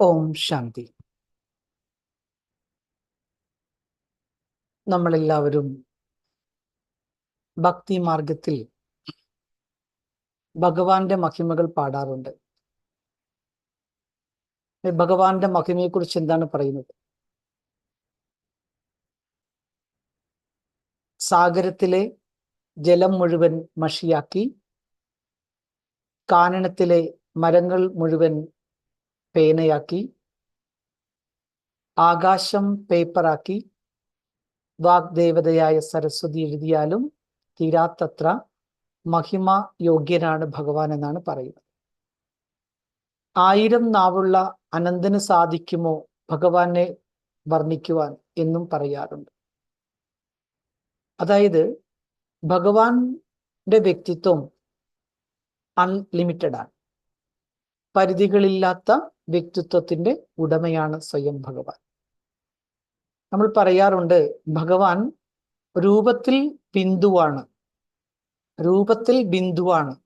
ഓം ശാന്തി. നമ്മളെല്ലാവരും ഭക്തി മാർഗത്തിൽ ഭഗവാന്റെ മഹിമകൾ പാടാറുണ്ട്. ഭഗവാന്റെ മഹിമയെക്കുറിച്ച് എന്താണ് പറയുന്നത്? സാഗരത്തിലെ ജലം മുഴുവൻ മഷിയാക്കി കാനനത്തിലെ മരങ്ങൾ മുഴുവൻ പേനയാക്കി ആകാശം പേപ്പറാക്കി വാഗ്ദേവതയായ സരസ്വതി എഴുതിയാലും തീരാത്തത്ര മഹിമ യോഗ്യനാണ് ഭഗവാൻ എന്നാണ് പറയുന്നത്. ആയിരം നാവുള്ള അനന്തന് സാധിക്കുമോ ഭഗവാനെ വർണിക്കുവാൻ എന്നും പറയാറുണ്ട്. അതായത് ഭഗവാന്റെ വ്യക്തിത്വം അൺലിമിറ്റഡ് ആണ് പരിധികളില്ലാത്ത വ്യക്തിത്വത്തിന്റെ ഉടമയാണ് സ്വയം ഭഗവാൻ. നമ്മൾ പറയാറുണ്ട് ഭഗവാൻ രൂപത്തിൽ ബിന്ദുവാണ്. രൂപത്തിൽ ബിന്ദുവാണ്.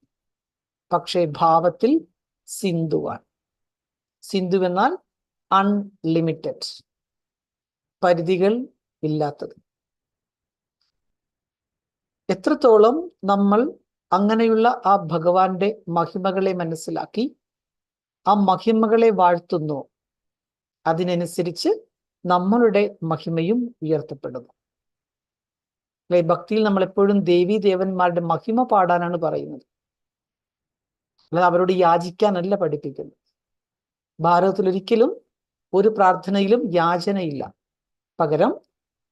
പക്ഷേ ഭാവത്തിൽ സിന്ധുവാണ്. സിന്ധു എന്നാൽ അൺലിമിറ്റഡ് പരിധികൾ ഇല്ലാത്തത്. എത്രത്തോളം നമ്മൾ അങ്ങനെയുള്ള ആ ഭഗവാന്റെ മഹിമകളെ മനസ്സിലാക്കി ആ മഹിമകളെ വാഴ്ത്തുന്നു. അതിനനുസരിച്ച് നമ്മളുടെ മഹിമയും ഉയർത്തപ്പെടുന്നു. അല്ലെ ഭക്തിയിൽ നമ്മൾ എപ്പോഴും ദേവി ദേവന്മാരുടെ മഹിമ പാടാനാണ് പറയുന്നത്. അല്ലാതെ അവരോട് യാചിക്കാനല്ല പഠിപ്പിക്കുന്നത്. ഭാരതത്തിൽ ഒരിക്കലും ഒരു പ്രാർത്ഥനയിലും യാചനയില്ല. പകരം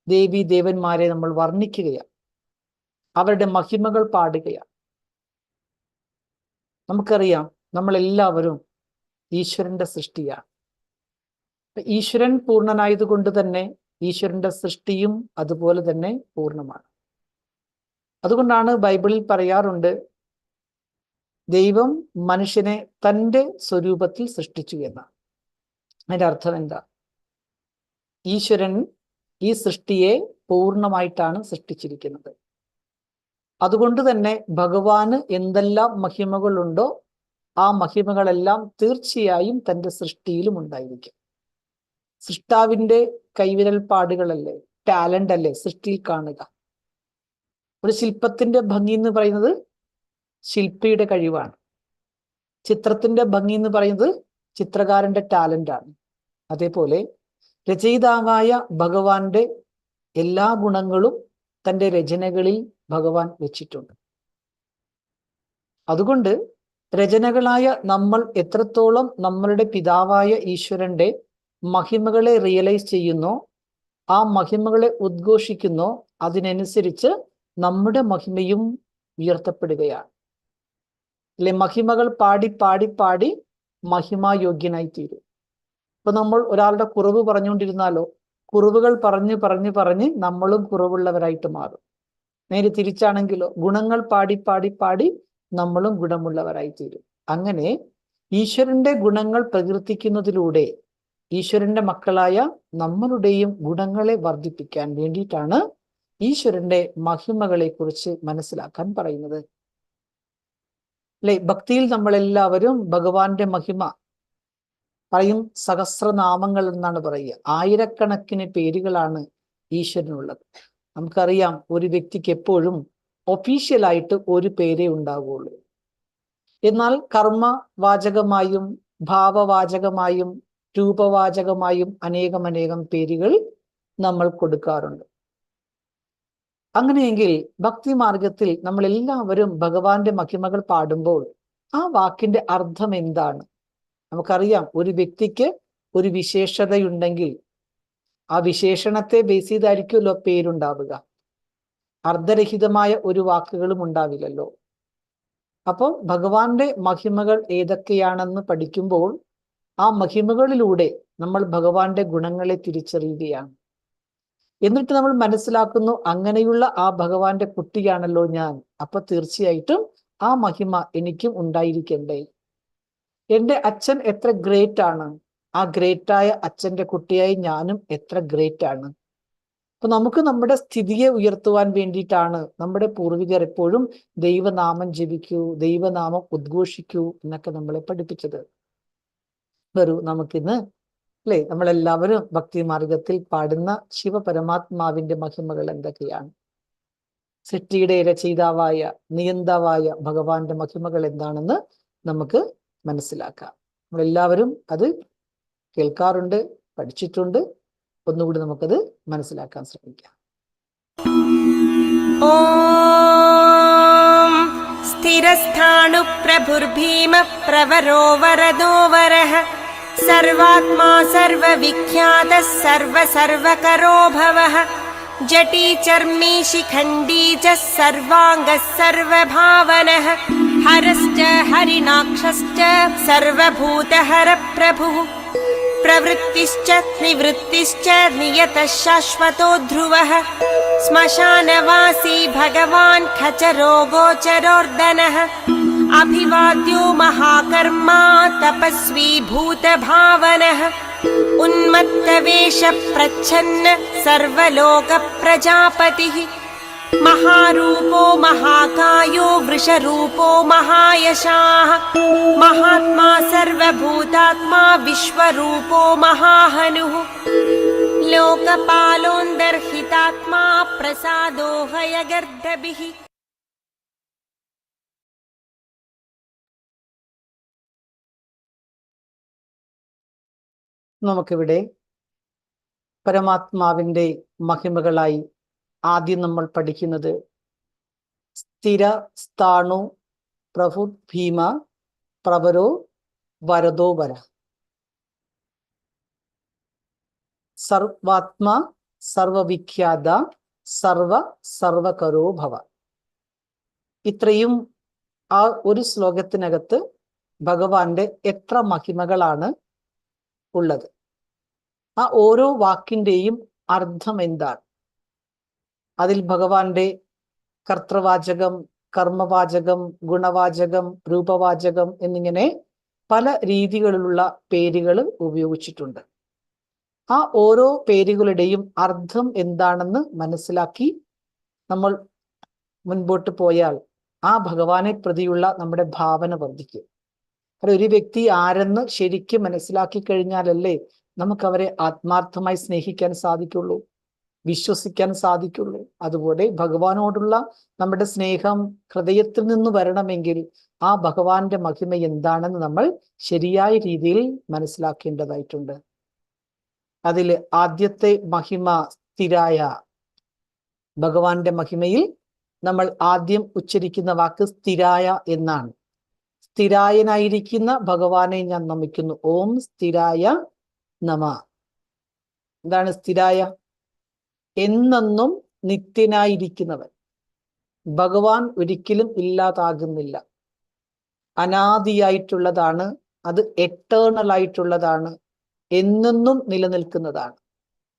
ദേവി ദേവന്മാരെ നമ്മൾ വർണിക്കുകയാണ്. അവരുടെ മഹിമകൾ പാടുകയാണ്. നമുക്കറിയാം നമ്മളെല്ലാവരും ഈശ്വരന്റെ സൃഷ്ടിയാണ് ഈശ്വരൻ പൂർണനായതുകൊണ്ട് തന്നെ ഈശ്വരന്റെ സൃഷ്ടിയും അതുപോലെ തന്നെ പൂർണമാണ്. അതുകൊണ്ടാണ് ബൈബിളിൽ പറയാറുണ്ട് ദൈവം മനുഷ്യനെ തന്റെ സ്വരൂപത്തിൽ സൃഷ്ടിച്ചു എന്ന്. അതിന്റെ അർത്ഥം എന്താ? ഈശ്വരൻ ഈ സൃഷ്ടിയെ പൂർണമായിട്ടാണ് സൃഷ്ടിച്ചിരിക്കുന്നത്. അതുകൊണ്ട് തന്നെ ഭഗവാന് എന്തെല്ലാം മഹിമകളുണ്ടോ ആ മഹിമകളെല്ലാം തീർച്ചയായും തന്റെ സൃഷ്ടിയിലും ഉണ്ടായിരിക്കും. സൃഷ്ടാവിന്റെ കൈവിരൽ പാടുകളല്ലേ ടാലന്റ് അല്ലേ സൃഷ്ടിയിൽ കാണുക. ഒരു ശില്പത്തിന്റെ ഭംഗി എന്ന് പറയുന്നത് ശില്പിയുടെ കഴിവാണ്. ചിത്രത്തിന്റെ ഭംഗി എന്ന് പറയുന്നത് ചിത്രകാരന്റെ ടാലന്റ് ആണ്. അതേപോലെ രചയിതാവായ ഭഗവാന്റെ എല്ലാ ഗുണങ്ങളും തന്റെ രചനകളിൽ ഭഗവാൻ വെച്ചിട്ടുണ്ട്. അതുകൊണ്ട് രചനകളായ നമ്മൾ എത്രത്തോളം നമ്മളുടെ പിതാവായ ഈശ്വരന്റെ മഹിമകളെ റിയലൈസ് ചെയ്യുന്നോ ആ മഹിമകളെ ഉദ്ഘോഷിക്കുന്നോ അതിനനുസരിച്ച് നമ്മുടെ മഹിമയും ഉയർത്തപ്പെടുകയാണ്. അല്ലെ മഹിമകൾ പാടി പാടി പാടി മഹിമായോഗ്യനായി തീരും ഇപ്പൊ നമ്മൾ ഒരാളുടെ കുറവ് പറഞ്ഞുകൊണ്ടിരുന്നാലോ കുറവുകൾ പറഞ്ഞ് പറഞ്ഞ് പറഞ്ഞ് നമ്മളും കുറവുള്ളവരായിട്ട് മാറും. നേരെ തിരിച്ചാണെങ്കിലോ ഗുണങ്ങൾ പാടി പാടി പാടി നമ്മളും ഗുണമുള്ളവരായി തീരും അങ്ങനെ ഈശ്വരന്റെ ഗുണങ്ങൾ പ്രകീർത്തിക്കുന്നതിലൂടെ ഈശ്വരന്റെ മക്കളായ നമ്മളുടെയും ഗുണങ്ങളെ വർദ്ധിപ്പിക്കാൻ വേണ്ടിയിട്ടാണ് ഈശ്വരന്റെ മഹിമകളെ കുറിച്ച് മനസ്സിലാക്കാൻ പറയുന്നത്. അല്ലെ? ഭക്തിയിൽ നമ്മളെല്ലാവരും ഭഗവാന്റെ മഹിമ പറയും സഹസ്രനാമങ്ങൾ എന്നാണ് പറയുക. ആയിരക്കണക്കിന് പേരുകളാണ് ഈശ്വരനുള്ളത്. നമുക്കറിയാം ഒരു വ്യക്തിക്ക് എപ്പോഴും ഒഫീഷ്യലായിട്ട് ഒരു പേരേ ഉണ്ടാവുകയുള്ളൂ എന്നാൽ കർമ്മ വാചകമായും ഭാവവാചകമായും രൂപവാചകമായും അനേകം അനേകം പേരുകൾ നമ്മൾ കൊടുക്കാറുണ്ട്. അങ്ങനെയെങ്കിൽ ഭക്തി മാർഗത്തിൽ നമ്മൾ എല്ലാവരും ഭഗവാന്റെ മഹിമകൾ പാടുമ്പോൾ ആ വാക്കിന്റെ അർത്ഥം എന്താണ്? നമുക്കറിയാം ഒരു വ്യക്തിക്ക് ഒരു വിശേഷതയുണ്ടെങ്കിൽ ആ വിശേഷണത്തെ ബേസ് ചെയ്തായിരിക്കുമല്ലോ പേരുണ്ടാവുക. അർദ്ധരഹിതമായ ഒരു വാക്കുകളും ഉണ്ടാവില്ലല്ലോ. അപ്പോൾ ഭഗവാന്റെ മഹിമകൾ ഏതൊക്കെയാണെന്ന് പഠിക്കുമ്പോൾ ആ മഹിമകളിലൂടെ നമ്മൾ ഭഗവാന്റെ ഗുണങ്ങളെ തിരിച്ചറിയുകയാണ്. എന്നിട്ട് നമ്മൾ മനസ്സിലാക്കുന്നു അങ്ങനെയുള്ള ആ ഭഗവാന്റെ കുട്ടിയാണല്ലോ ഞാൻ. അപ്പൊ തീർച്ചയായിട്ടും ആ മഹിമ എനിക്കും ഉണ്ടായിരിക്കണ്ടേ. എന്റെ അച്ഛൻ എത്ര ഗ്രേറ്റ് ആണ് ആ ഗ്രേറ്റായ അച്ഛന്റെ കുട്ടിയായി ഞാനും എത്ര ഗ്രേറ്റ് ആണ് അപ്പൊ നമുക്ക് നമ്മുടെ സ്ഥിതിയെ ഉയർത്തുവാൻ വേണ്ടിയിട്ടാണ് നമ്മുടെ പൂർവികർ എപ്പോഴും ദൈവനാമം ജപിക്കൂ ദൈവനാമം ഉദ്ഘോഷിക്കൂ എന്നൊക്കെ നമ്മളെ പഠിപ്പിച്ചത്. വരൂ നമുക്കിന്ന് അല്ലേ നമ്മളെല്ലാവരും ഭക്തി മാർഗത്തിൽ പാടുന്ന ശിവപരമാത്മാവിന്റെ മഹിമകൾ എന്തൊക്കെയാണ്? സൃഷ്ടിയുടെ രചയിതാവായ നിയന്താവായ ഭഗവാന്റെ മഹിമകൾ എന്താണെന്ന് നമുക്ക് മനസ്സിലാക്കാം. നമ്മളെല്ലാവരും അത് കേൾക്കാറുണ്ട് പഠിച്ചിട്ടുണ്ട്. ഒന്നുകൂടി നമുക്കത് മനസ്സിലാക്കാൻ ശ്രമിക്കാം. സ്ഥിരസ്ഥാണു പ്രഭുർഭീമ പ്രവരോ വരദോ വരഃ സർവാത്മാ സർവവിഖ്യാത സർവസർവകരോ ഭവഹ ജടീ ചർമ്മീ ശിഖണ്ഡീ ച സർവാംഗ സർവഭാവനഹ. ഹരശ്ച ഹരിനാക്ഷശ്ച സർവഭൂതഹര പ്രഭുഃ प्रवृत्तिश्च निवृत्तिश्च नियतः शाश्वतो ध्रुवः। श्मशानवासी भगवान् खचरो गोचरोर्दनः अभिवाद्यो महाकर्मा तपस्वी भूतभावनः। उन्मत्तवेषप्रच्छन्न सर्वलोकप्रजापतिः महारूपो महाकायो वृषरूपो महायशाः महात्मा सर्वभूतात्मा विश्वरूपो महाहनुः लोकपालोन्दर्हितात्मा प्रसादो हयगर्दभिः നമുക്കിവിടെ പരമാത്മാവിന്റെ മഹിമകളായി ആദ്യം നമ്മൾ പഠിക്കുന്നത് സ്ഥിര സ്ഥാണു പ്രഭു ഭീമ പ്രവരോ വരതോ വര. സർവാത്മ സർവവിഖ്യാത സർവ സർവകരോ ഭവ. ഇത്രയും ആ ഒരു ശ്ലോകത്തിനകത്ത് ഭഗവാന്റെ എത്ര മഹിമകളാണ് ഉള്ളത്. ആ ഓരോ വാക്കിന്റെയും അർത്ഥം എന്താണ്? അതിൽ ഭഗവാന്റെ കർത്തൃവാചകം കർമ്മവാചകം ഗുണവാചകം രൂപവാചകം എന്നിങ്ങനെ പല രീതികളിലുള്ള പേരുകൾ ഉപയോഗിച്ചിട്ടുണ്ട്. ആ ഓരോ പേരുകളുടെയും അർത്ഥം എന്താണെന്ന് മനസ്സിലാക്കി നമ്മൾ മുൻപോട്ട് പോയാൽ ആ ഭഗവാനെ പ്രതിയുള്ള നമ്മുടെ ഭാവന വർദ്ധിക്കും. കാരണം ഒരു വ്യക്തി ആരെന്ന് ശരിക്കും മനസ്സിലാക്കി കഴിഞ്ഞാലല്ലേ നമുക്ക് അവരെ ആത്മാർത്ഥമായി സ്നേഹിക്കാൻ സാധിക്കുള്ളൂ. വിശ്വസിക്കാൻ സാധിക്കുള്ളൂ. അതുപോലെ ഭഗവാനോടുള്ള നമ്മുടെ സ്നേഹം ഹൃദയത്തിൽ നിന്ന് വരണമെങ്കിൽ ആ ഭഗവാന്റെ മഹിമ എന്താണെന്ന് നമ്മൾ ശരിയായ രീതിയിൽ മനസ്സിലാക്കേണ്ടതായിട്ടുണ്ട്. അതിൽ ആദ്യത്തെ മഹിമ സ്ഥിരായ ഭഗവാന്റെ മഹിമയിൽ നമ്മൾ ആദ്യം ഉച്ചരിക്കുന്ന വാക്ക് സ്ഥിരായ എന്നാണ്. സ്ഥിരായനായിരിക്കുന്ന ഭഗവാനെ ഞാൻ നമിക്കുന്നു. ഓം സ്ഥിരായ നമ. എന്താണ് സ്ഥിരായ? എന്നെന്നും നിത്യനായിരിക്കുന്നവൻ ഭഗവാൻ ഒരിക്കലും ഇല്ലാതാകുന്നില്ല. അനാദിയായിട്ടുള്ളതാണ് അത് എറ്റേണൽ ആയിട്ടുള്ളതാണ് എന്നെന്നും നിലനിൽക്കുന്നതാണ്.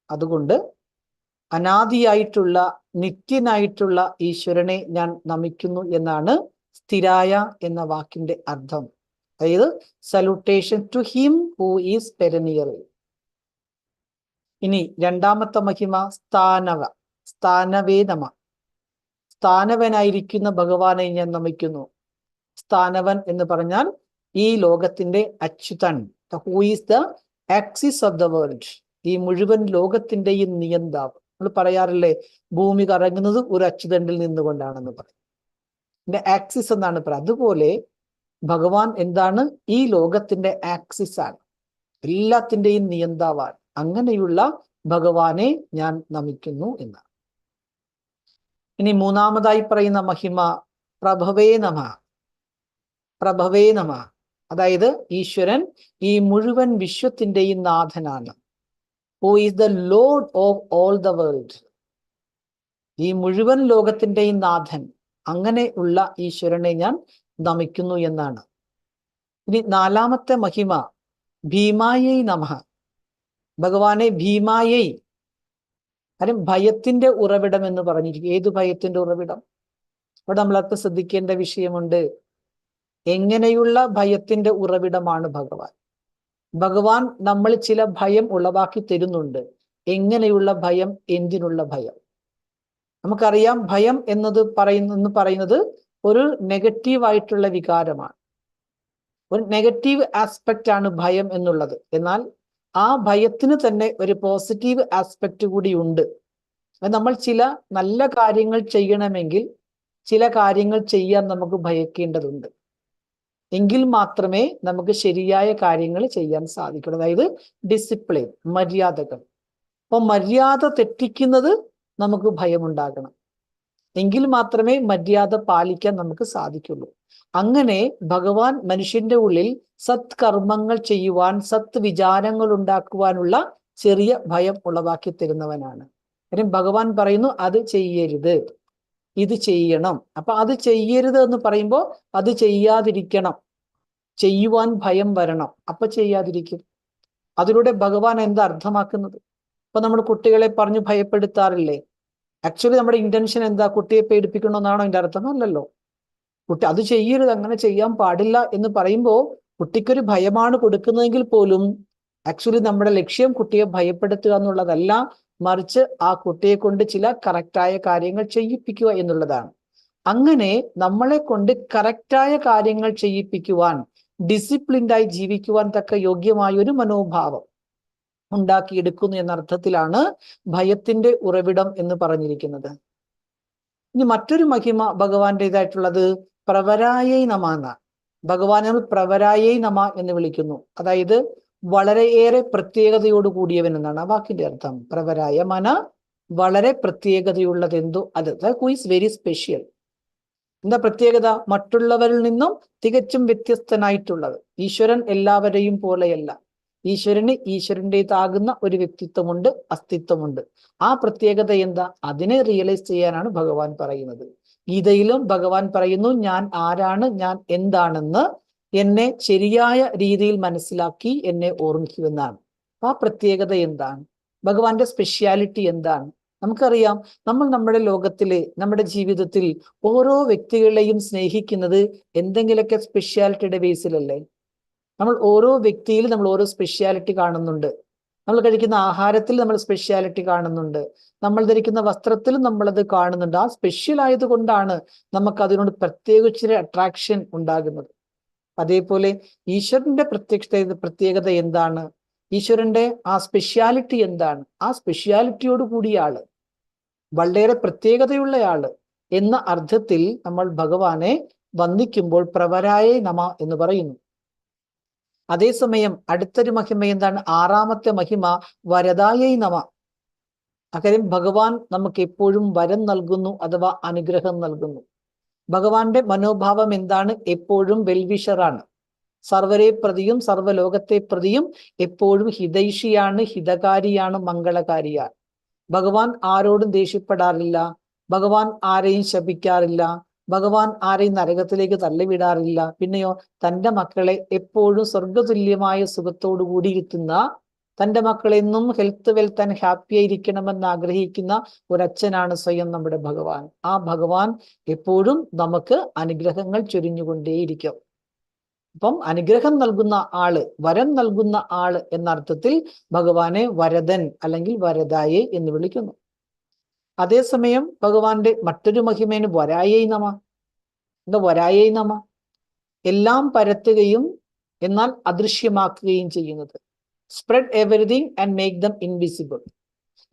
അതുകൊണ്ട് അനാദിയായിട്ടുള്ള നിത്യനായിട്ടുള്ള ഈശ്വരനെ ഞാൻ നമിക്കുന്നു എന്നാണ് സ്ഥിരായ എന്ന വാക്കിന്റെ അർത്ഥം. അതായത് salutation to him who is premier ഇനി രണ്ടാമത്തെ മഹിമ സ്ഥാനവ സ്ഥാനവേ നമ സ്ഥാനവനായിരിക്കുന്ന ഭഗവാനെ ഞാൻ നമിക്കുന്നു. സ്ഥാനവൻ എന്ന് പറഞ്ഞാൽ ഈ ലോകത്തിന്റെ Achyuthan. Who is the axis of the world ഈ മുഴുവൻ ലോകത്തിന്റെയും നിയന്താവ്. നമ്മൾ പറയാറില്ലേ ഭൂമി കറങ്ങുന്നത് ഒരു അച്യുതണ്ടിൽ നിന്നുകൊണ്ടാണെന്ന് പറയും. ആക്സിസ് എന്നാണ് പറയുന്നത്. അതുപോലെ ഭഗവാൻ എന്താണ്? ഈ ലോകത്തിന്റെ ആക്സിസ് ആണ്. എല്ലാത്തിന്റെയും നിയന്താവാണ് അങ്ങനെയുള്ള ഭഗവാനെ ഞാൻ നമിക്കുന്നു എന്ന് ഇനി മൂന്നാമതായി പറയുന്ന മഹിമ പ്രഭവേ നമ. പ്രഭവേ നമ. അതായത് ഈശ്വരൻ ഈ മുഴുവൻ വിശ്വത്തിന്റെയും നാഥനാണ്. Who is the lord of all the world ഈ മുഴുവൻ ലോകത്തിന്റെയും നാഥൻ. അങ്ങനെ ഉള്ള ഈശ്വരനെ ഞാൻ നമിക്കുന്നു എന്നാണ്. ഇനി നാലാമത്തെ മഹിമ ഭീമായൈ നമഃ. ഭഗവാനെ ഭീമായൈ. കാര്യം ഭയത്തിന്റെ ഉറവിടം എന്ന് പറഞ്ഞിരിക്കും. ഏത് ഭയത്തിന്റെ ഉറവിടം? ഇവിടെ നമ്മളൊക്കെ ശ്രദ്ധിക്കേണ്ട വിഷയമുണ്ട്. എങ്ങനെയുള്ള ഭയത്തിന്റെ ഉറവിടമാണ് ഭഗവാൻ? ഭഗവാൻ നമ്മൾ ചില ഭയം ഉളവാക്കി തരുന്നുണ്ട്. എങ്ങനെയുള്ള ഭയം? എന്തിനുള്ള ഭയം? നമുക്കറിയാം ഭയം എന്നത് പറയുന്ന പറയുന്നത് ഒരു നെഗറ്റീവായിട്ടുള്ള വികാരമാണ്. ഒരു നെഗറ്റീവ് ആസ്പെക്റ്റ് ആണ് ഭയം എന്നുള്ളത്. എന്നാൽ ആ ഭയത്തിന് തന്നെ ഒരു പോസിറ്റീവ് ആസ്പെക്ട് കൂടി ഉണ്ട്. നമ്മൾ ചില നല്ല കാര്യങ്ങൾ ചെയ്യണമെങ്കിൽ ചില കാര്യങ്ങൾ ചെയ്യാൻ നമുക്ക് ഭയക്കേണ്ടതുണ്ട്. എങ്കിൽ മാത്രമേ നമുക്ക് ശരിയായ കാര്യങ്ങൾ ചെയ്യാൻ സാധിക്കുള്ളൂ. അതായത് ഡിസിപ്ലിൻ മര്യാദകൾ. അപ്പോൾ മര്യാദ തെറ്റിക്കുന്നത് നമുക്ക് ഭയമുണ്ടാകണം. എങ്കിൽ മാത്രമേ മര്യാദ പാലിക്കാൻ നമുക്ക് സാധിക്കുള്ളൂ. അങ്ങനെ ഭഗവാൻ മനുഷ്യന്റെ ഉള്ളിൽ സത്കർമ്മങ്ങൾ ചെയ്യുവാൻ സത് വിചാരങ്ങൾ ഉണ്ടാക്കുവാനുള്ള ചെറിയ ഭയം ഉളവാക്കി തരുന്നവനാണ്. കാര്യം ഭഗവാൻ പറയുന്നു അത് ചെയ്യരുത്. ഇത് ചെയ്യണം. അപ്പൊ അത് ചെയ്യരുത് എന്ന് പറയുമ്പോൾ അത് ചെയ്യാതിരിക്കണം. ചെയ്യുവാൻ ഭയം വരണം. അപ്പൊ ചെയ്യാതിരിക്കും. അതിലൂടെ ഭഗവാൻ എന്താ അർത്ഥമാക്കുന്നത്? ഇപ്പൊ നമ്മൾ കുട്ടികളെ പറഞ്ഞു ഭയപ്പെടുത്താറില്ലേ? ആക്ച്വലി നമ്മുടെ ഇന്റൻഷൻ എന്താ? കുട്ടിയെ പേടിപ്പിക്കണമെന്നാണോ അതിന്റെ അർത്ഥം? അല്ലല്ലോ. കുട്ടി അത് ചെയ്യരുത് അങ്ങനെ ചെയ്യാൻ പാടില്ല എന്ന് പറയുമ്പോൾ കുട്ടിക്കൊരു ഭയമാണ് കൊടുക്കുന്നതെങ്കിൽ പോലും ആക്ച്വലി നമ്മുടെ ലക്ഷ്യം കുട്ടിയെ ഭയപ്പെടുത്തുക എന്നുള്ളതല്ല മറിച്ച് ആ കുട്ടിയെ കൊണ്ട് ചില കറക്റ്റായ കാര്യങ്ങൾ ചെയ്യിപ്പിക്കുക എന്നുള്ളതാണ്. അങ്ങനെ നമ്മളെ കൊണ്ട് കറക്റ്റായ കാര്യങ്ങൾ ചെയ്യിപ്പിക്കുവാൻ ഡിസിപ്ലിൻഡായി ജീവിക്കുവാൻ തക്ക യോഗ്യമായ ഒരു മനോഭാവം ഉണ്ടാക്കിയെടുക്കുന്നു എന്ന അർത്ഥത്തിലാണ് ഭയത്തിന്റെ ഉറവിടം എന്ന് പറഞ്ഞിരിക്കുന്നത്. ഇനി മറ്റൊരു മഹിമ ഭഗവാന്റേതായിട്ടുള്ളത് പ്രവരായൈ നമ എന്നാണ് ഭഗവാനെ നമ്മൾ പ്രവരായൈ നമ എന്ന് വിളിക്കുന്നു. അതായത് വളരെയേറെ പ്രത്യേകതയോട് കൂടിയവൻ എന്നാണ് ആ വാക്കിന്റെ അർത്ഥം. പ്രവരായ മന വളരെ പ്രത്യേകതയുള്ളത് എന്തോ അത്. ഹു വെരി സ്പെഷ്യൽ എന്താ പ്രത്യേകത? മറ്റുള്ളവരിൽ നിന്നും തികച്ചും വ്യത്യസ്തനായിട്ടുള്ളത്. ഈശ്വരൻ എല്ലാവരെയും പോലെയല്ല. ഈശ്വരന് ഈശ്വരന്റെതാകുന്ന ഒരു വ്യക്തിത്വമുണ്ട് അസ്തിത്വമുണ്ട്. ആ പ്രത്യേകത എന്താ? അതിനെ റിയലൈസ് ചെയ്യാനാണ് ഭഗവാൻ പറയുന്നത്. ഗീതയിലും ഭഗവാൻ പറയുന്നു ഞാൻ ആരാണ്? ഞാൻ എന്താണെന്ന് എന്നെ ശരിയായ രീതിയിൽ മനസ്സിലാക്കി എന്നെ ഓർമ്മിക്കുമെന്നാണ് ആ പ്രത്യേകത എന്താണ്? ഭഗവാന്റെ സ്പെഷ്യാലിറ്റി എന്താണ്? നമുക്കറിയാം നമ്മൾ നമ്മുടെ ലോകത്തിലെ നമ്മുടെ ജീവിതത്തിൽ ഓരോ വ്യക്തികളെയും സ്നേഹിക്കുന്നത് എന്തെങ്കിലുമൊക്കെ സ്പെഷ്യാലിറ്റിയുടെ ബേസിലല്ലേ നമ്മൾ ഓരോ വ്യക്തിയിലും നമ്മൾ ഓരോ സ്പെഷ്യാലിറ്റി കാണുന്നുണ്ട്. നമ്മൾ കഴിക്കുന്ന ആഹാരത്തിൽ നമ്മൾ സ്പെഷ്യാലിറ്റി കാണുന്നുണ്ട്. നമ്മൾ ധരിക്കുന്ന വസ്ത്രത്തിലും നമ്മളത് കാണുന്നുണ്ട്. ആ സ്പെഷ്യൽ ആയതുകൊണ്ടാണ് നമുക്ക് അതിനോട് പ്രത്യേകിച്ചൊരു അട്രാക്ഷൻ ഉണ്ടാകുന്നത്. അതേപോലെ ഈശ്വരന്റെ പ്രത്യക്ഷത പ്രത്യേകത എന്താണ്? ഈശ്വരന്റെ ആ സ്പെഷ്യാലിറ്റി എന്താണ്? ആ സ്പെഷ്യാലിറ്റിയോട് കൂടിയ ആൾ വളരെ പ്രത്യേകതയുള്ളയാൾ എന്ന അർത്ഥത്തിൽ നമ്മൾ ഭഗവാനെ വന്ദിക്കുമ്പോൾ പ്രവരായ നമ എന്ന് പറയുന്നു. അതേസമയം അടുത്തൊരു മഹിമ എന്താണ്? ആറാമത്തെ മഹിമ വരദായൈ നമ. അക്കാര്യം ഭഗവാൻ നമുക്ക് എപ്പോഴും വരം നൽകുന്നു അഥവാ അനുഗ്രഹം നൽകുന്നു. ഭഗവാന്റെ മനോഭാവം എന്താണ്? എപ്പോഴും വെൽവിഷറാണ് സർവരെ പ്രതിയും സർവലോകത്തെ പ്രതിയും എപ്പോഴും ഹിതൈഷിയാണ് ഹിതകാരിയാണ് മംഗളകാരിയാണ്. ഭഗവാൻ ആരോടും ദേഷ്യപ്പെടാറില്ല. ഭഗവാൻ ആരെയും ശപിക്കാറില്ല. ഭഗവാൻ ആരെയും നരകത്തിലേക്ക് തള്ളിവിടാറില്ല. പിന്നെയോ തന്റെ മക്കളെ എപ്പോഴും സ്വർഗതുല്യമായ സുഖത്തോടു കൂടിയിരുത്തുന്ന തന്റെ മക്കളെന്നും ഹെൽത്ത് വെൽത്ത് ആൻഡ് ഹാപ്പി ആയിരിക്കണമെന്ന് ആഗ്രഹിക്കുന്ന ഒരച്ഛനാണ് സ്വയം നമ്മുടെ ഭഗവാൻ. ആ ഭഗവാൻ എപ്പോഴും നമുക്ക് അനുഗ്രഹങ്ങൾ ചൊരിഞ്ഞുകൊണ്ടേയിരിക്കും. അപ്പം അനുഗ്രഹം നൽകുന്ന ആൾ വരം നൽകുന്ന ആൾ എന്ന അർത്ഥത്തിൽ ഭഗവാനെ വരദൻ അല്ലെങ്കിൽ വരദായെ എന്ന് വിളിക്കുന്നു. അതേസമയം ഭഗവാന്റെ മറ്റൊരു മഹിമേന് വരായൈ നമ. എന്താ വരായൈ നമ? എല്ലാം പരത്തുകയും എന്നാൽ അദൃശ്യമാക്കുകയും ചെയ്യുന്നത്. Spread everything and make them invisible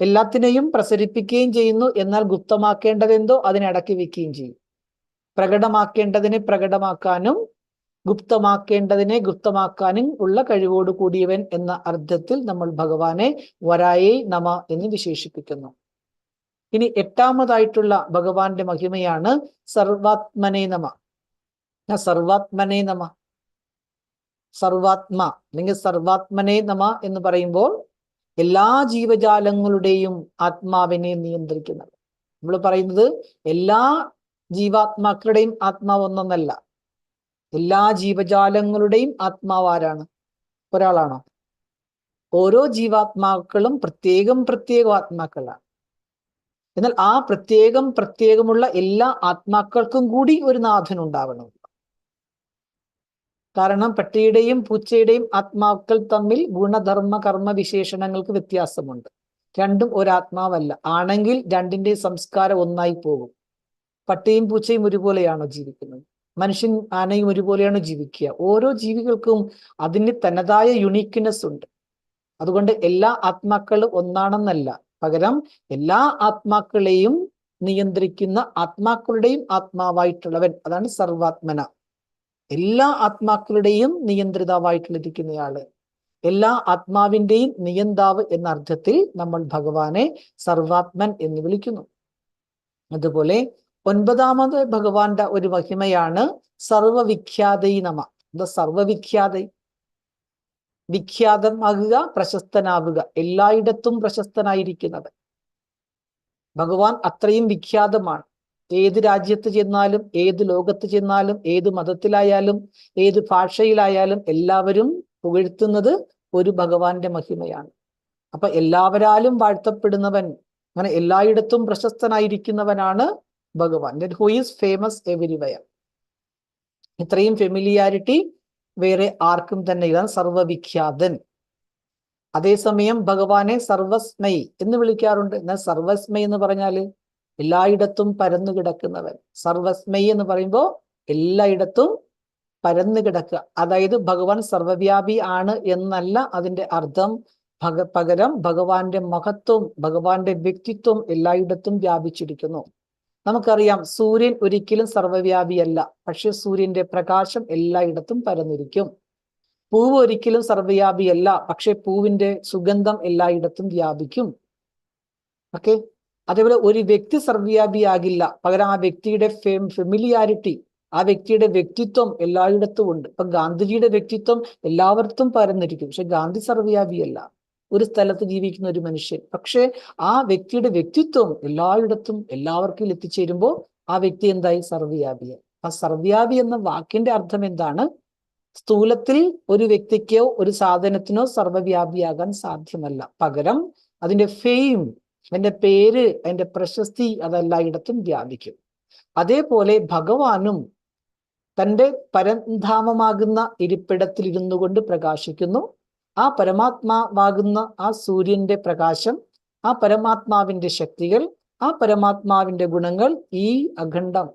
എല്ലാത്തിനെയും പ്രസരിപ്പിക്കുകയും ചെയ്യുന്നു എന്നാൽ ഗുപ്തമാക്കേണ്ടതെന്തോ അതിനെ അടക്കി വെക്കുകയും ചെയ്യും. പ്രകടമാക്കേണ്ടതിനെ പ്രകടമാക്കാനും ഗുപ്തമാക്കേണ്ടതിനെ ഗുപ്തമാക്കാനും ഉള്ള കഴിവോട് കൂടിയവൻ എന്ന അർത്ഥത്തിൽ നമ്മൾ ഭഗവാനെ വരായേ നമ എന്ന് വിശേഷിപ്പിക്കുന്നു. ഇനി എട്ടാമതായിട്ടുള്ള ഭഗവാന്റെ മഹിമയാണ് സർവാത്മനേ നമ. സർവാത്മനേ നമ. സർവാത്മ അല്ലെങ്കിൽ സർവാത്മനേ നമ എന്ന് പറയുമ്പോൾ എല്ലാ ജീവജാലങ്ങളുടെയും ആത്മാവിനെ നിയന്ത്രിക്കുന്നത്. നമ്മൾ പറയുന്നത് എല്ലാ ജീവാത്മാക്കളുടെയും ആത്മാവ് ഒന്നൊന്നല്ല. എല്ലാ ജീവജാലങ്ങളുടെയും ആത്മാവ് ആരാണ്? ഒരാളാണോ? ഓരോ ജീവാത്മാക്കളും പ്രത്യേകം പ്രത്യേക ആത്മാക്കളാണ്. എന്നാൽ ആ പ്രത്യേകം പ്രത്യേകമുള്ള എല്ലാ ആത്മാക്കൾക്കും കൂടി ഒരു നാഥൻ ഉണ്ടാവണം. കാരണം പട്ടിയുടെയും പൂച്ചയുടെയും ആത്മാക്കൾ തമ്മിൽ ഗുണധർമ്മ കർമ്മ വിശേഷണങ്ങൾക്ക് വ്യത്യാസമുണ്ട്. രണ്ടും ഒരാത്മാവല്ല. ആണെങ്കിൽ രണ്ടിന്റെ സംസ്കാരം ഒന്നായി പോകും. പട്ടിയും പൂച്ചയും ഒരുപോലെയാണോ ജീവിക്കുന്നത്? മനുഷ്യൻ ആനയും ഒരുപോലെയാണ് ജീവിക്കുക. ഓരോ ജീവികൾക്കും അതിന് തനതായ യുണീക്ക്നെസ് ഉണ്ട്. അതുകൊണ്ട് എല്ലാ ആത്മാക്കളും ഒന്നാണെന്നല്ല. പകരം എല്ലാ ആത്മാക്കളെയും നിയന്ത്രിക്കുന്ന ആത്മാക്കളുടെയും ആത്മാവായിട്ടുള്ളവൻ അതാണ് സർവാത്മന. എല്ലാ ആത്മാക്കളുടെയും നിയന്ത്രിതാവായിട്ടുള്ളിരിക്കുന്നയാൾ എല്ലാ ആത്മാവിന്റെയും നിയന്താവ് എന്ന അർത്ഥത്തിൽ നമ്മൾ ഭഗവാനെ സർവാത്മൻ എന്ന് വിളിക്കുന്നു. അതുപോലെ ഒൻപതാമത് ഭഗവാന്റെ ഒരു മഹിമയാണ് സർവവിഖ്യാതൈ നമ. എന്താ സർവവിഖ്യാതൈ? വിഖ്യാതമാകുക പ്രശസ്തനാവുക എല്ലായിടത്തും പ്രശസ്തനായിരിക്കുന്നത് ഭഗവാൻ അത്രയും വിഖ്യാതമാണ്. ഏത് രാജ്യത്ത് ചെന്നാലും ഏത് ലോകത്ത് ചെന്നാലും ഏത് മതത്തിലായാലും ഏത് ഭാഷയിലായാലും എല്ലാവരും പുകഴ്ത്തുന്നത് ഒരു ഭഗവാന്റെ മഹിമയാണ്. അപ്പൊ എല്ലാവരാലും വാഴ്ത്തപ്പെടുന്നവൻ അങ്ങനെ എല്ലായിടത്തും പ്രശസ്തനായിരിക്കുന്നവനാണ് ഭഗവാൻ. ഹു ഈസ് ഫേമസ് എവരിവയർ ഇത്രയും ഫെമിലിയാരിറ്റി വേറെ ആർക്കും തന്നെ ഇതാണ് സർവവിഖ്യാതൻ. അതേസമയം ഭഗവാനെ സർവസ്മൈ എന്ന് വിളിക്കാറുണ്ട്. എന്നാൽ സർവസ്മൈ എന്ന് പറഞ്ഞാൽ എല്ലായിടത്തും പരന്നു കിടക്കുന്നവൻ. സർവസ്മൈ എന്ന് പറയുമ്പോൾ എല്ലായിടത്തും പരന്നു കിടക്കുക. അതായത് ഭഗവാൻ സർവവ്യാപി ആണ് എന്നല്ല അതിന്റെ അർത്ഥം. പകരം ഭഗവാന്റെ മഹത്വം ഭഗവാന്റെ വ്യക്തിത്വം എല്ലായിടത്തും വ്യാപിച്ചിരിക്കുന്നു. നമുക്കറിയാം സൂര്യൻ ഒരിക്കലും സർവവ്യാപിയല്ല. പക്ഷെ സൂര്യന്റെ പ്രകാശം എല്ലായിടത്തും പരന്നിരിക്കും. പൂവ് ഒരിക്കലും സർവവ്യാപിയല്ല പക്ഷെ പൂവിന്റെ സുഗന്ധം എല്ലായിടത്തും വ്യാപിക്കും. ഓക്കെ? അതേപോലെ ഒരു വ്യക്തി സർവവ്യാപിയാകില്ല. പകരം ആ വ്യക്തിയുടെ ഫെമിലിയാരിറ്റി ആ വ്യക്തിയുടെ വ്യക്തിത്വം എല്ലായിടത്തും ഉണ്ട്. ഇപ്പൊ ഗാന്ധിജിയുടെ വ്യക്തിത്വം എല്ലാവർക്കും പരന്നിരിക്കും. പക്ഷെ ഗാന്ധി സർവവ്യാപിയല്ല. ഒരു സ്ഥലത്ത് ജീവിക്കുന്ന ഒരു മനുഷ്യൻ. പക്ഷെ ആ വ്യക്തിയുടെ വ്യക്തിത്വം എല്ലായിടത്തും എല്ലാവർക്കും എത്തിച്ചേരുമ്പോൾ ആ വ്യക്തി എന്തായി? സർവവ്യാപിയായി. ആ സർവവ്യാപി എന്ന വാക്കിന്റെ അർത്ഥം എന്താണ്? സ്ഥൂലത്തിൽ ഒരു വ്യക്തിക്കോ ഒരു സാധനത്തിനോ സർവവ്യാപിയാകാൻ സാധ്യമല്ല. പകരം അതിന്റെ ഫെയിം അതിന്റെ പേര് അതിന്റെ പ്രശസ്തി അതെല്ലായിടത്തും വ്യാപിക്കും. അതേപോലെ ഭഗവാനും തന്റെ പരന്ധാമമാകുന്ന ഇരിപ്പിടത്തിൽ ഇരുന്നു കൊണ്ട് പ്രകാശിക്കുന്നു. ആ പരമാത്മാവാകുന്ന ആ സൂര്യന്റെ പ്രകാശം ആ പരമാത്മാവിന്റെ ശക്തികൾ ആ പരമാത്മാവിന്റെ ഗുണങ്ങൾ ഈ അഖണ്ഡം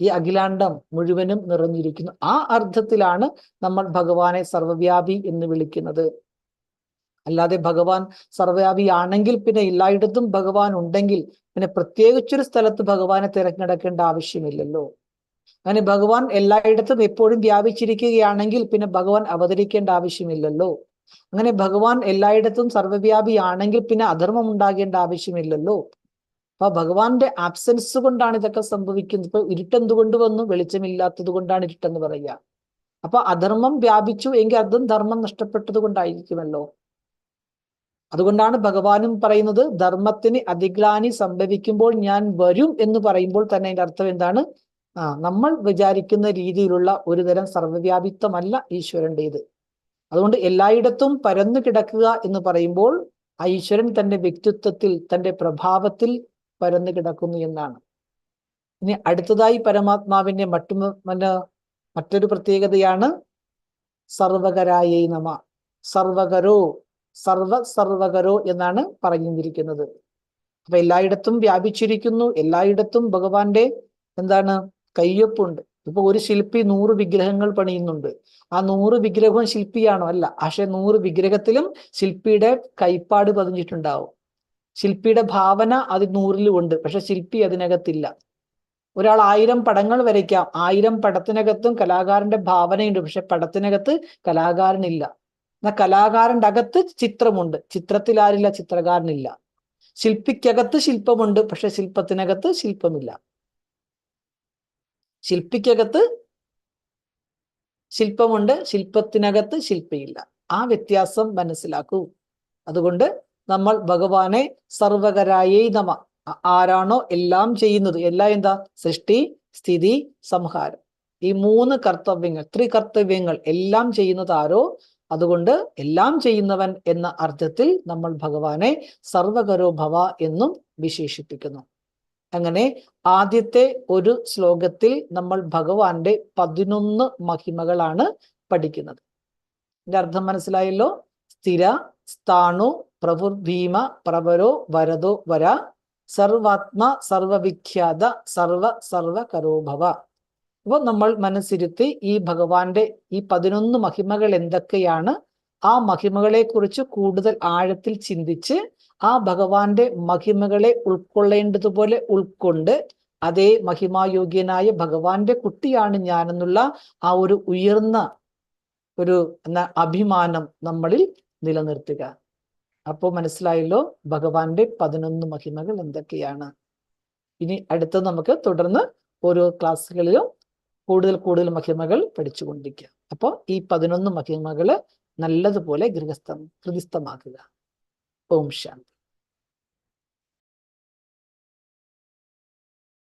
ഈ അഖിലാണ്ടം മുഴുവനും നിറഞ്ഞിരിക്കുന്നു. ആ അർത്ഥത്തിലാണ് നമ്മൾ ഭഗവാനെ സർവവ്യാപി എന്ന് വിളിക്കുന്നത്. അല്ലാതെ ഭഗവാൻ സർവവ്യാപി ആണെങ്കിൽ പിന്നെ എല്ലായിടത്തും ഭഗവാൻ ഉണ്ടെങ്കിൽ പിന്നെ പ്രത്യേകിച്ചൊരു സ്ഥലത്ത് ഭഗവാനെ തിരഞ്ഞെടുക്കേണ്ട ആവശ്യമില്ലല്ലോ. അങ്ങനെ ഭഗവാൻ എല്ലായിടത്തും എപ്പോഴും വ്യാപിച്ചിരിക്കുകയാണെങ്കിൽ പിന്നെ ഭഗവാൻ അവതരിക്കേണ്ട ആവശ്യമില്ലല്ലോ. അങ്ങനെ ഭഗവാൻ എല്ലായിടത്തും സർവവ്യാപിയാണെങ്കിൽ പിന്നെ അധർമ്മം ഉണ്ടാകേണ്ട ആവശ്യമില്ലല്ലോ. അപ്പൊ ഭഗവാന്റെ ആബ്സെൻസ് കൊണ്ടാണ് ഇതൊക്കെ സംഭവിക്കുന്നത്. ഇപ്പൊ ഇരുട്ടെന്തുകൊണ്ട് വന്നു? വെളിച്ചമില്ലാത്തത് കൊണ്ടാണ് ഇരുട്ടെന്ന് പറയുക. അപ്പൊ അധർമ്മം വ്യാപിച്ചു എങ്കിൽ അതും ധർമ്മം നഷ്ടപ്പെട്ടത് കൊണ്ടായിരിക്കുമല്ലോ. അതുകൊണ്ടാണ് ഭഗവാനും പറയുന്നത് ധർമ്മത്തിന് അതിഗ്ലാനി സംഭവിക്കുമ്പോൾ ഞാൻ വരും എന്ന് പറയുമ്പോൾ തന്നെ അതിന്റെ അർത്ഥം എന്താണ്? ആ നമ്മൾ വിചാരിക്കുന്ന രീതിയിലുള്ള ഒരു തരം സർവവ്യാപിത്വമല്ല ഈശ്വരന്റെത്. അതുകൊണ്ട് എല്ലായിടത്തും പരന്നു കിടക്കുക എന്ന് പറയുമ്പോൾ ആ ഈശ്വരൻ തന്റെ വ്യക്തിത്വത്തിൽ തന്റെ പ്രഭാവത്തിൽ പരന്നു കിടക്കുന്നു എന്നാണ്. ഇനി അടുത്തതായി പരമാത്മാവിന്റെ മറ്റു മറ്റൊരു പ്രത്യേകതയാണ് സർവകരായ നമ. സർവകരോ സർവ സർവകരോ എന്നാണ് പറഞ്ഞിരിക്കുന്നത്. അപ്പൊ എല്ലായിടത്തും വ്യാപിച്ചിരിക്കുന്നു. എല്ലായിടത്തും ഭഗവാന്റെ എന്താണ് കയ്യൊപ്പുണ്ട്. ഇപ്പൊ ഒരു ശില്പി നൂറ് വിഗ്രഹങ്ങൾ പണിയുന്നുണ്ട്. ആ നൂറ് വിഗ്രഹവും ശില്പിയാണോ? അല്ല. പക്ഷെ നൂറ് വിഗ്രഹത്തിലും ശില്പിയുടെ കൈപ്പാട് പതിഞ്ഞിട്ടുണ്ടാവും. ശില്പിയുടെ ഭാവന അത് നൂറിലും ഉണ്ട്. പക്ഷെ ശില്പി അതിനകത്തില്ല. ഒരാൾ ആയിരം പടങ്ങൾ വരയ്ക്കാം. ആയിരം പടത്തിനകത്തും കലാകാരന്റെ ഭാവനയുണ്ട്. പക്ഷെ പടത്തിനകത്ത് കലാകാരനില്ല. എന്നാ കലാകാരന്റെ അകത്ത് ചിത്രമുണ്ട്. ചിത്രത്തിൽ ആരില്ല ചിത്രകാരനില്ല. ശില്പിക്കകത്ത് ശില്പമുണ്ട്. പക്ഷെ ശില്പത്തിനകത്ത് ശില്പമില്ല. ശില്പിക്കകത്ത് ശില്പമുണ്ട് ശില്പത്തിനകത്ത് ശില്പിയില്ല. ആ വ്യത്യാസം മനസ്സിലാക്കൂ. അതുകൊണ്ട് നമ്മൾ ഭഗവാനെ സർവകരായേ നമ ആരാണോ എല്ലാം ചെയ്യുന്നത്. എല്ലാം എന്താ? സൃഷ്ടി സ്ഥിതി സംഹാരം. ഈ മൂന്ന് കർത്തവ്യങ്ങൾ ത്രികർത്തവ്യങ്ങൾ എല്ലാം ചെയ്യുന്നത് ആരോ? അതുകൊണ്ട് എല്ലാം ചെയ്യുന്നവൻ എന്ന അർത്ഥത്തിൽ നമ്മൾ ഭഗവാനെ സർവകരോ ഭവ എന്നും വിശേഷിപ്പിക്കുന്നു. അങ്ങനെ ആദ്യത്തെ ഒരു ശ്ലോകത്തിൽ നമ്മൾ ഭഗവാന്റെ പതിനൊന്ന് മഹിമകളാണ് പഠിക്കുന്നത്. ഇതിന്റെ അർത്ഥം മനസ്സിലായല്ലോ? സ്ഥിര സ്ഥാണു പ്രഭുർഭീമ പ്രവരോ വരതോ വര സർവാത്മ സർവവിഖ്യാത സർവ സർവ കരോഭവ അപ്പോൾ നമ്മൾ മനസ്സിരുത്തി ഈ ഭഗവാന്റെ ഈ പതിനൊന്ന് മഹിമകൾ എന്തൊക്കെയാണ്? ആ മഹിമകളെ കുറിച്ച് കൂടുതൽ ആഴത്തിൽ ചിന്തിച്ച് ആ ഭഗവാന്റെ മഹിമകളെ ഉൾക്കൊള്ളേണ്ടതുപോലെ ഉൾക്കൊണ്ട് അതേ മഹിമായോഗ്യനായ ഭഗവാന്റെ കുട്ടിയാണ് ഞാനെന്നുള്ള ആ ഒരു ഉയർന്ന ഒരു അഭിമാനം നമ്മളിൽ നിലനിർത്തുക. അപ്പോൾ മനസ്സിലായല്ലോ ഭഗവാന്റെ പതിനൊന്ന് മഹിമകൾ എന്തൊക്കെയാണ്? ഇനി അടുത്ത നമുക്ക് തുടർന്ന് ഓരോ ക്ലാസ്സുകളിലും കൂടുതൽ കൂടുതൽ മഹിമകൾ പഠിച്ചുകൊണ്ടിരിക്കുക അപ്പോൾ ഈ പതിനൊന്ന് മഹിമകൾ നല്ലതുപോലെ ഗൃഹസ്ഥം ഹൃദിസ്ഥമാക്കുക ഓം ശാന്തി.